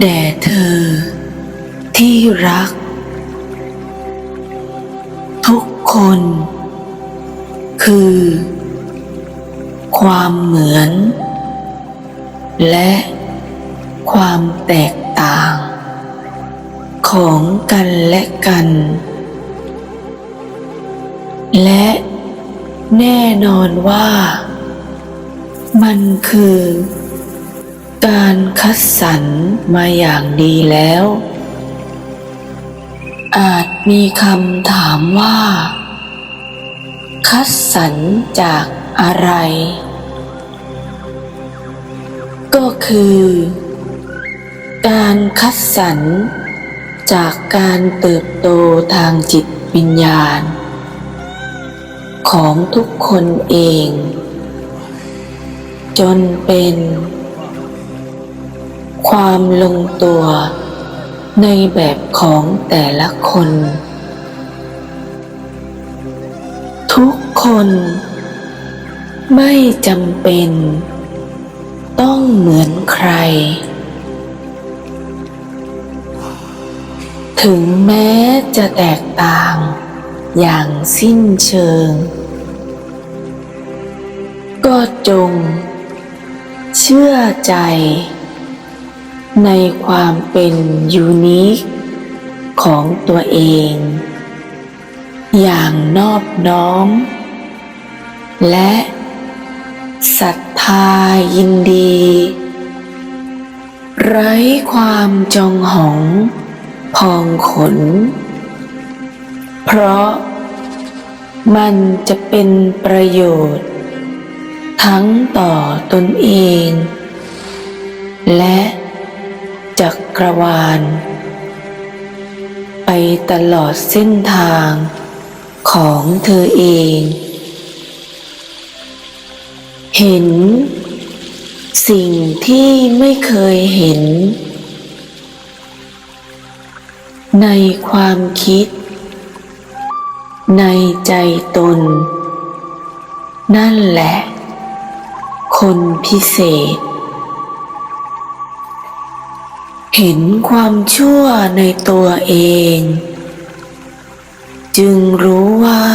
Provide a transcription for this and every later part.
แด่เธอ ที่รัก ทุกคน คือ ความเหมือน และความแตกต่าง ของกันและกัน และแน่นอนว่า มันคือ การคัดสรรมาอย่างดีแล้ว อาจมีคำถามว่า คัดสรรจากอะไร ก็คือ การคัดสรรจากการเติบโตทางจิตวิญญาณ ของทุกคนเอง จนเป็น ความลงตัวในแบบของแต่ละคน ทุกคนไม่จำเป็น ต้องเหมือนใคร ถึงแม้จะแตกต่างอย่างสิ้นเชิง ก็จงเชื่อใจ ในความเป็นยูนิคของตัวเอง อย่างนอบน้อม และศรัทธายินดี ไร้ความจองหองพองขน เพราะมันจะเป็นประโยชน์ ทั้งต่อตนเอง และ จักรวาล ไปตลอดเส้นทางของเธอเอง เห็น สิ่งที่ไม่เคยเห็น ในความคิด ในใจตน นั่นแหละ คนพิเศษ เห็นความชั่วในตัวเอง จึงรู้ว่า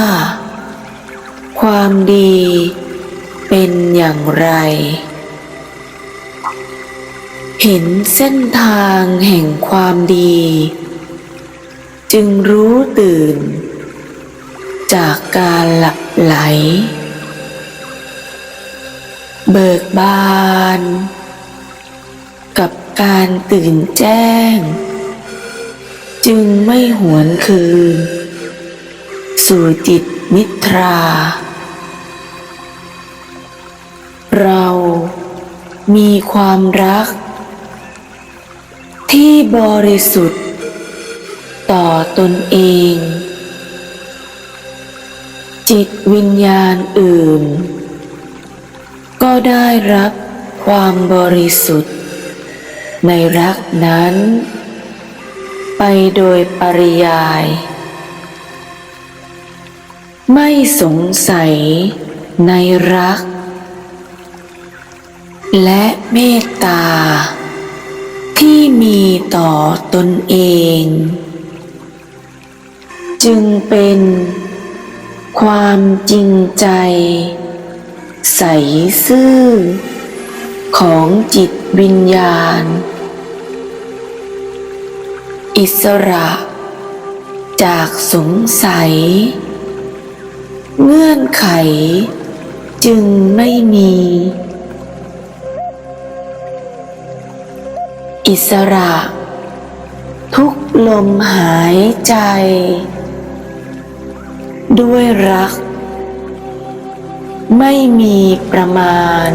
ความดีเป็นอย่างไร เห็นเส้นทางแห่งความดี จึงรู้ตื่น จากการหลับไหล เบิกบาน การตื่นแจ้ง จึงไม่หวนคืน สู่จิตนิทรา เรามีความรัก ที่บริสุทธิ์ ต่อตนเอง จิตวิญญาณอื่น ก็ได้รับความบริสุทธิ์ ในรักนั้น ไปโดยปริยาย ไม่สงสัยในรัก และเมตตา ที่มีต่อตนเอง จึงเป็นความจริงใจ ใสซื่อของจิตวิญญาณ อิสระ จากสงสัย เงื่อนไข จึงไม่มี อิสระ ทุกลมหายใจ ด้วยรัก ไม่มีประมาณ